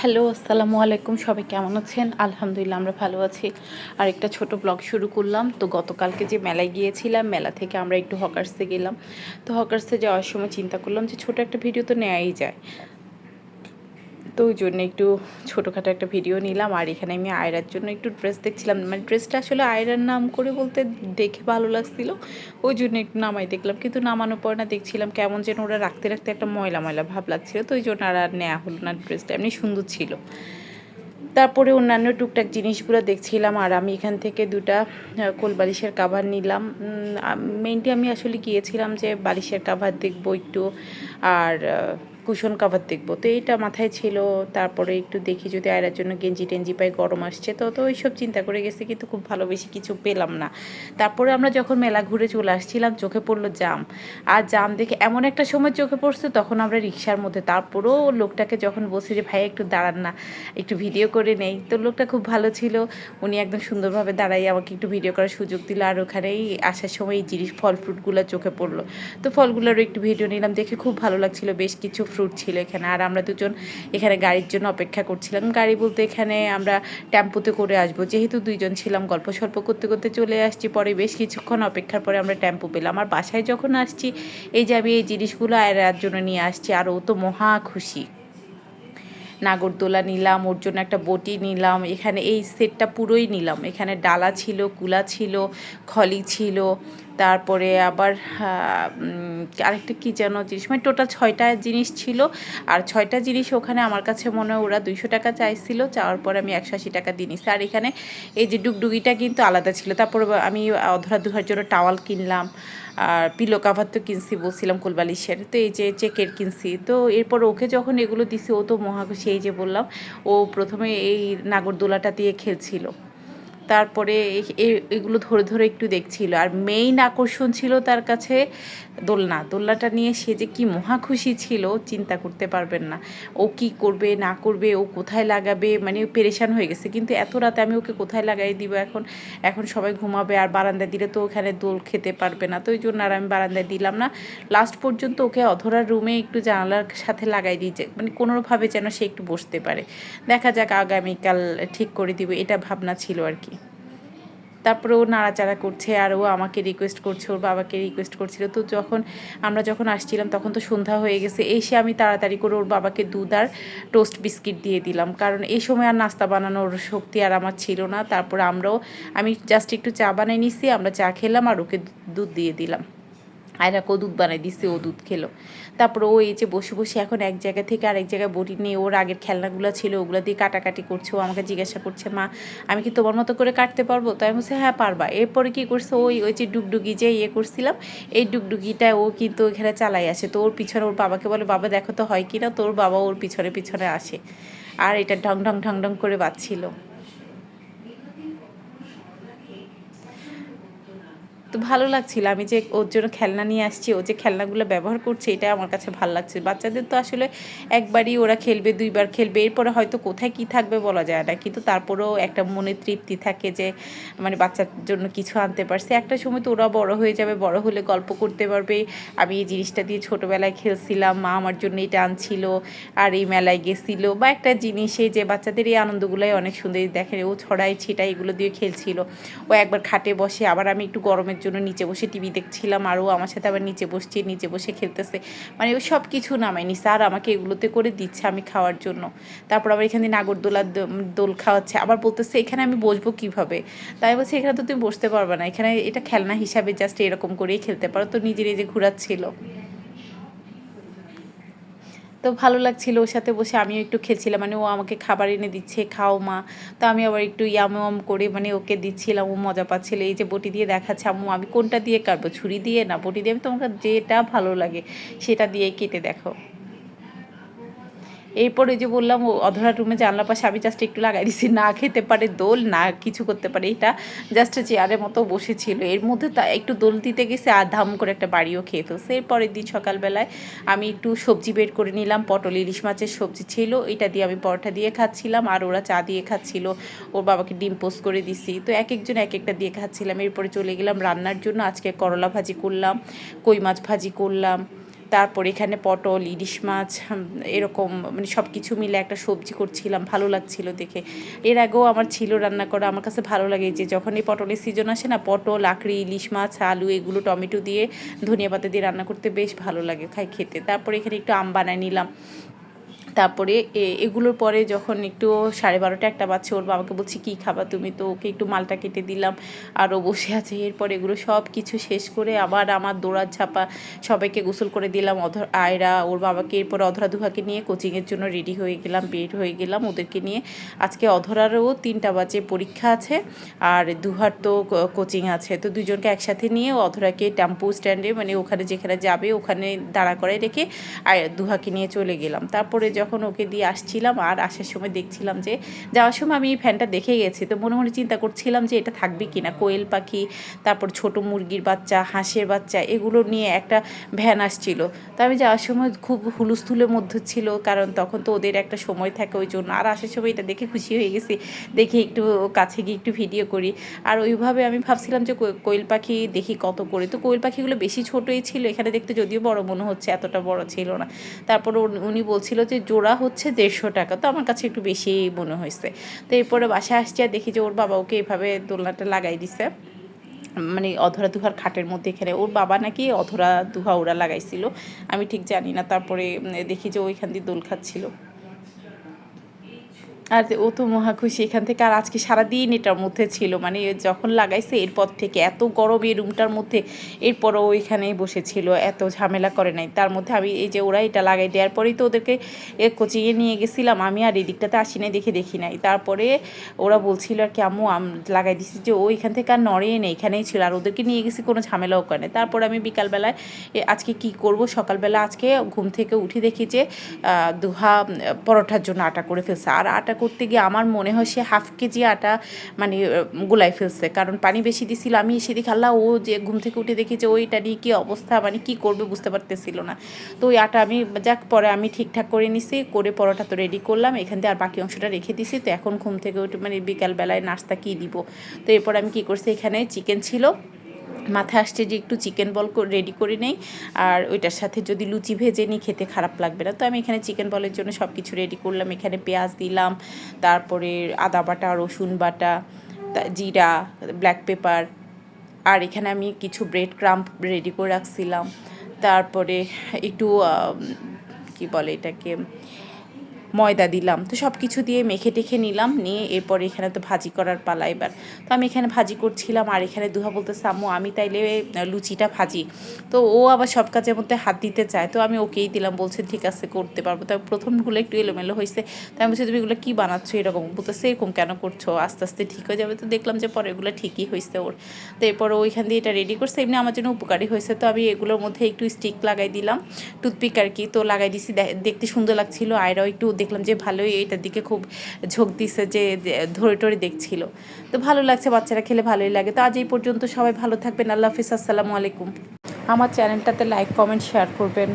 Hello, আসসালামু আলাইকুম। সবাই কেমন আছেন? আলহামদুলিল্লাহ, আমরা ভালো আছি। আর একটা ছোট ব্লগ শুরু করলাম। তো গতকালকে যে মেলায় গিয়েছিলাম, মেলা থেকে আমরা একটু হকার্সে গেলাম। তো হকার্সে যাওয়ার সময় চিন্তা করলাম যে ছোট একটা ভিডিও তো নেওয়াই যায়। তো ওই জন্য একটু ছোটোখাটো একটা ভিডিও নিলাম। আর এখানে আমি আয়রার জন্য একটু ড্রেস দেখছিলাম। মানে ড্রেসটা আসলে আয়রার নাম করে বলতে দেখে ভালো লাগছিল। ওই জন্য একটু নামাই দেখলাম। কিন্তু নামানোর পর না দেখছিলাম কেমন যেন ওরা রাখতে রাখতে একটা ময়লা ময়লা ভাব লাগছিল। তো ওই জন্য আর আর নেওয়া হলো না ড্রেসটা এমনি সুন্দর ছিল। তারপরে অন্যান্য টুকটাক জিনিসগুলো দেখছিলাম। আর আমি এখান থেকে দুটা কোল বালিশের কাভার নিলাম। মেনলি আমি আসলে গিয়েছিলাম যে বালিশের কাভার দেখব একটু। আর কুশন কাভার দেখব। তো এইটা মাথায় ছিল। তারপরে একটু দেখি যদি আয়রার জন্য গেঞ্জি টেঞ্জি পাই গরম আসছে। তো তো ওইসব চিন্তা করে গেছে, কিন্তু খুব ভালো বেশি কিছু পেলাম না। তারপরে আমরা যখন মেলা ঘুরে চলে আসছিলাম, চোখে পড়ল জাম। আর জাম দেখে এমন একটা সময় চোখে পড়ছে, তখন আমরা রিক্সার মধ্যে। তারপরেও লোকটাকে যখন বলছি যে, ভাই, একটু দাঁড়ান না, একটু ভিডিও করে নেই। তো লোকটা খুব ভালো ছিল। উনি একদম সুন্দরভাবে দাঁড়াই আমাকে একটু ভিডিও করার সুযোগ দিল। আর ওখানেই আসার সময় এই জিনিস, ফল ফ্রুটগুলো চোখে পড়ল। তো ফলগুলোরও একটু ভিডিও নিলাম, দেখে খুব ভালো লাগছিল। বেশ কিছু ফ্রুট ছিল এখানে। আর আমরা দুজন এখানে গাড়ির জন্য অপেক্ষা করছিলাম। গাড়ি বলতে এখানে আমরা টেম্পুতে করে আসব। যেহেতু দুইজন ছিলাম, গল্প সল্প করতে করতে চলে আসছি। পরে বেশ কিছুক্ষণ অপেক্ষার পরে আমরা টেম্পু পেলাম। আর বাসায় যখন আসছি, এই যে আমি এই জিনিসগুলো আয়ের জন্য নিয়ে আসছি, আর ও তো মহা খুশি। নাগরদোলা নিলাম, ওর জন্য একটা বটি নিলাম। এখানে এই সেটটা পুরোই নিলাম। এখানে ডালা ছিল, কুলা ছিল, খলি ছিল তারপরে আবার আরেকটা কী যেন জিনিস মানে টোটাল ছয়টা জিনিস ছিল। আর ছয়টা জিনিস ওখানে আমার কাছে মনে হয় ওরা দুইশো টাকা চাইছিল, চাওয়ার পর আমি একশো আশি টাকা নিছি। আর এখানে এই যে ডুগডুগিটা কিন্তু আলাদা ছিল। তারপর আমি অধরা দুহার জন্য টাওয়াল কিনলাম, আর পিলো কাভার তো কিনছি বলছিলাম কুলবালিশের। তো এই যে চেকের কিনছি। তো এরপর ওকে যখন এগুলো দিছি, ও তো মহাখুশি এই যে বললাম, ও প্রথমে এই নাগরদোলাটা দিয়ে খেলছিল। তারপরে এগুলো ধরে ধরে একটু দেখছিল। আর মেইন আকর্ষণ ছিল তার কাছে দোলনা। দোলনাটা নিয়ে সে যে কি মহা খুশি ছিল, চিন্তা করতে পারবেন না। ও কি করবে, না করবে, ও কোথায় লাগাবে? মানে পেরেশান হয়ে গেছে। কিন্তু এত রাতে আমি ওকে কোথায় লাগাই দিব এখন? এখন সবাই ঘুমাবে আর বারান্দায় দিলে তো ওখানে দোল খেতে পারবে না। তো ওই জন্য আর আমি বারান্দায় দিলাম না। লাস্ট পর্যন্ত ওকে অধরার রুমে একটু জানালার সাথে লাগাই দিয়েছে। মানে কোনোভাবে যেন সে একটু বসতে পারে। দেখা যাক আগামীকাল ঠিক করে দিব, এটা ভাবনা ছিল আর কি। তারপরে ও নাড়াচাড়া করছে আর ও আমাকে রিকোয়েস্ট করছে, ওর বাবাকে রিকোয়েস্ট করছিল। তো যখন আমরা যখন আসছিলাম, তখন তো সন্ধ্যা হয়ে গেছে, এসে আমি তাড়াতাড়ি করে ওর বাবাকে দুধ আর টোস্ট বিস্কিট দিয়ে দিলাম। কারণ এই সময় আর নাস্তা বানানোর শক্তি আর আমার ছিল না। তারপর আমরাও, আমি জাস্ট একটু চা বানিয়ে নিছি, আমরা চা খেলাম আর ওকে দুধ দিয়ে দিলাম। আয়রাকেও দুধ বানাই দিচ্ছে ও দুধ খেলো। তারপর ও এই যে বসে বসে এখন এক জায়গা থেকে আরেক জায়গায় বটি নিয়ে ওর আগের খেলনাগুলো ছিল, ওগুলো দিয়ে কাটাকাটি করছে, ও আমাকে জিজ্ঞাসা করছে, মা, আমি কি তোমার মতো করে কাটতে পারব? তাই আমি বলছি হ্যাঁ পারবা। এরপরে কী করছে, ওই ওই যে ডুগডুগি যে ইয়ে করছিলাম, এই ডুগডুগিটা ও কিন্তু এখানে চালাই আসে। তো ওর পিছনে ওর বাবাকে বলে, বাবা, দেখো তো হয় কি না, তোর বাবা ওর পিছনে পিছনে আসে। আর এটা ঢং ঢং ঢং ঢং করে বাজছিল। তো ভালো লাগছিল। আমি যে ওর জন্য খেলনা নিয়ে আসছি, ও যে খেলনাগুলো ব্যবহার করছে, এটা আমার কাছে ভালো লাগছে। বাচ্চাদের তো আসলে একবারই ওরা খেলবে, দুইবার খেলবে, এরপরে হয়তো কোথায় কি থাকবে বলা যায় না। কিন্তু তারপরেও একটা মনে তৃপ্তি থাকে যে মানে বাচ্চার জন্য কিছু আনতে পারছে। একটা সময় তো ওরা বড় হয়ে যাবে, বড় হলে গল্প করতে পারবে। আমি এই জিনিসটা দিয়ে ছোটোবেলায় খেলছিলাম, মা আমার জন্য এটা আনছিল, আর এই মেলায় গেছিল, বা একটা জিনিসে যে বাচ্চাদের এই আনন্দগুলোই অনেক সুন্দর দেখে। ও ছড়াই ছিটাই এগুলো দিয়ে খেলছিল। ও একবার খাটে বসে, আবার আমি একটু গরমের জন্য নিচে বসে টিভি দেখছিলাম, আরও আমার সাথে আবার নিচে বসছে, নিচে বসে খেলতেছে। মানে ও সব কিছু নামায়নি নিছে আর আমাকে এগুলোতে করে দিচ্ছে আমি খাওয়ার জন্য। তারপর আবার এখানে নাগরদোলার দোল খাওয়াচ্ছে, আবার বলতেছে, এখানে আমি বসবো কীভাবে? তাই বলছে, এখানে তো তুমি বসতে পারবে না, এখানে এটা খেলনা হিসাবে জাস্ট এরকম করেই খেলতে পারো। তো নিজে নিজে ঘুরাচ্ছিল। তো ভালো লাগছিল ওর সাথে বসে। আমিও একটু খেয়েছিলাম মানে ও আমাকে খাবার এনে দিচ্ছে, খাও মা। তো আমি আবার একটু ইয়াম করে মানে ওকে দিচ্ছিলাম, ও মজা পাচ্ছিল। এই যে বটি দিয়ে দেখাচ্ছে আমু আমি কোনটা দিয়ে কাটবো, ছুরি দিয়ে না বটি দিয়ে? আমি তোমাকে যেটা ভালো লাগে সেটা দিয়ে কেটে দেখো। এরপরে যে বললাম, ও অধরার রুমে জানলা পাশে আমি জাস্ট একটু লাগাই দিছি। না খেতে পারে দোল, না কিছু করতে পারে। এটা জাস্ট চেয়ারের মতো বসেছিল। এর মধ্যে তা একটু দোল দিতে গেছে, আর ধাম করে একটা বাড়িও খেয়ে ফেলছে। এরপরের দিন সকালবেলায় আমি একটু সবজি বের করে নিলাম। পটল, ইলিশ মাছের সবজি ছিল। এটা দিয়ে আমি পরোটা দিয়ে খাচ্ছিলাম, আর ওরা চা দিয়ে খাচ্ছিল। ওর বাবাকে ডিম পোস্ট করে দিছি। তো এক একজন এক একটা দিয়ে খাচ্ছিলাম। এরপরে চলে গেলাম রান্নার জন্য। আজকে করলা ভাজি করলাম, কই মাছ ভাজি করলাম। তারপর এখানে পটল, ইলিশ মাছ এরকম মানে সব কিছু মিলে একটা সবজি করছিলাম, ভালো লাগছিল দেখে। এর আগেও আমার ছিল রান্না করা, আমার কাছে ভালো লাগে যে যখন এই পটলের সিজন আসে না, পটল আখড়ি ইলিশ মাছ, আলু, এগুলো, টমেটো দিয়ে ধনিয়া পাতা দিয়ে রান্না করতে বেশ ভালো লাগে খাই খেতে। তারপর এখানে একটু আম বানায় নিলাম। তারপরে এগুলোর পরে যখন একটু সাড়ে বারোটা একটা বাচ্চা ওর বাবাকে বলছি, কী খাবা তুমি? তো ওকে একটু মালটা কেটে দিলাম আর ও বসে আছে। এরপর এগুলো সব কিছু শেষ করে আবার আমার দৌড়ার ঝাপা সবাইকে গোসল করে দিলাম অধর আয়রা, ওর বাবাকে। এরপর অধরা দুহাকে নিয়ে কোচিংয়ের জন্য রেডি হয়ে গেলাম, বের হয়ে গেলাম ওদেরকে নিয়ে। আজকে অধরারও তিনটা বাজে পরীক্ষা আছে, আর দুহার তো কোচিং আছে। তো দুজনকে একসাথে নিয়ে অধরাকে টেম্পো স্ট্যান্ডে মানে ওখানে যেখানে যাবে, ওখানে দাঁড়া করায় রেখে আর দুহাকে নিয়ে চলে গেলাম। তারপরে যখন ওকে দিয়ে আসছিলাম আর আসার সময় দেখছিলাম যে যাওয়ার সময় আমি এই ফ্যানটা দেখে গেছি, তো মনে মনে চিন্তা করছিলাম যে এটা থাকবে কি না কোয়েল পাখি, তারপর ছোট মুরগির বাচ্চা, হাঁসের বাচ্চা, এগুলো নিয়ে একটা ভ্যান আসছিল। তো আমি যাওয়ার সময় খুব হুলুস্থুলের মধ্যে ছিল, কারণ তখন তো ওদের একটা সময় থাকে ওই জন্য। আর আসার সময় এটা দেখে খুশি হয়ে গেছি, দেখে একটু কাছে গিয়ে একটু ভিডিও করি। আর ওইভাবে আমি ভাবছিলাম যে কোয়েল পাখি দেখি কত করে। তো কোয়েল পাখিগুলো বেশি ছোটোই ছিল, এখানে দেখতে যদিও বড় মনে হচ্ছে, এতটা বড় ছিল না। তারপর উনি বলছিল যে জোড়া হচ্ছে দেড়শো টাকা। তো আমার কাছে একটু বেশি মনে হয়েছে। তো এরপরে বাসায় আসছি আর দেখি যে ওর বাবা ওকে এভাবে দোলনাটা লাগাই দিছে। মানে অধরা দুহার খাটের মধ্যে এখানে। ওর বাবা নাকি অধরা দুহা ওরা লাগাইছিল। আমি ঠিক জানি না। তারপরে দেখি যে ওইখান দিয়ে দোল খাচ্ছিল। আর ও তো মহা খুশি এখান থেকে। আর আজকে সারাদিন এটার মধ্যে ছিল মানে যখন লাগাইছে এরপর থেকে এত গরম এই রুমটার মধ্যে, এরপরও ওইখানেই বসেছিল, এত ঝামেলা করে নাই। তার মধ্যে আমি এই যে ওরা এটা লাগাই দেওয়ার পরেই তো ওদেরকে কোচিংয়ে নিয়ে গেছিলাম, আমি আর এই দিকটাতে আসি নাই, দেখে দেখি নাই। তারপরে ওরা বলছিল আর কি, আম্মু, আম, লাগাই দিছি যে ও এখান থেকে আর নড়েই নেই, এখানেই ছিল, আর ওদেরকে নিয়ে গেছি, কোনো ঝামেলাও করে নাই। তারপর আমি বিকালবেলায় আজকে কি করব? সকালবেলা আজকে ঘুম থেকে উঠে দেখি যে দুহা পরোটার জন্য আটা করে ফেলছে। আর আটা করতে গিয়ে আমার মনে হয় সে হাফ কেজি আটা মানে গোলায় ফেলছে। কারণ পানি বেশি দিছিল, আমি এসে দেখি, আল্লাহ, ও যে ঘুম থেকে উঠে দেখি যে, ওইটা নিয়ে কী অবস্থা মানে কি করবে বুঝতে পারতেছিল না। তো ওই আটা আমি, যাক, পরে আমি ঠিকঠাক করে নিছি, করে পরোটা তো রেডি করলাম, এখান থেকে আর বাকি অংশটা রেখে দিছি। তো এখন ঘুম থেকে উঠে মানে বিকালবেলায় নাস্তা কী দিব? তো এরপর আমি কী করছি, এখানে চিকেন ছিল। মাথায় আসছে যে একটু চিকেন বল রেডি করে নেই। আর ওইটার সাথে যদি লুচি ভেজে নিই, খেতে খারাপ লাগবে না। তো আমি এখানে চিকেন বলের জন্য সব কিছু রেডি করলাম। এখানে পেঁয়াজ দিলাম, তারপরে আদা বাটা, রসুন বাটা জিরা ব্ল্যাক পেপার আর এখানে আমি কিছু ব্রেড ক্রাম্প রেডি করে রাখছিলাম। তারপরে একটু কি বলে এটাকে ময়দা দিলাম। তো সব কিছু দিয়ে মেখে টেখে নিলাম, নিয়ে এরপর এখানে তো ভাজি করার পালা এবার। তো আমি এখানে ভাজি করছিলাম, আর এখানে দুহা বলতে সামু, আমি তাইলে লুচিটা ভাজি। তো ও আবার সব কাজের মধ্যে হাত দিতে চায়, তো আমি ওকেই দিলাম, বলছে, ঠিক আছে, করতে পারব। তো প্রথমগুলো একটু এলোমেলো হয়েছে তো আমি বলছি, তুমি এগুলো কী বানাচ্ছ এরকম? বলতেছে এরকম কেন করছ? আস্তে আস্তে ঠিক হয়ে যাবে। তো দেখলাম যে পরে এগুলো ঠিকই হয়েছে ওর। তো এরপর ওইখান দিয়ে এটা রেডি করছে। এমনি আমার জন্য উপকারী হয়েছে তো আমি এগুলোর মধ্যে একটু স্টিক লাগাই দিলাম টুথপিক আর কি। তো লাগাই দিছি দেখতে সুন্দর লাগছিল। আয়রাও একটু দেখলাম যে ভালোই এটার দিকে খুব ঝোঁক দিছে যে ধরে টরে দেখছিল। তো ভালো লাগছে, বাচ্চারা খেলে ভালোই লাগে। তো আজ এই পর্যন্ত সবাই ভালো থাকবেন। আল্লাহ হাফিজ, আসসালামু আলাইকুম। আমার চ্যানেলটাতে লাইক কমেন্ট শেয়ার করবেন।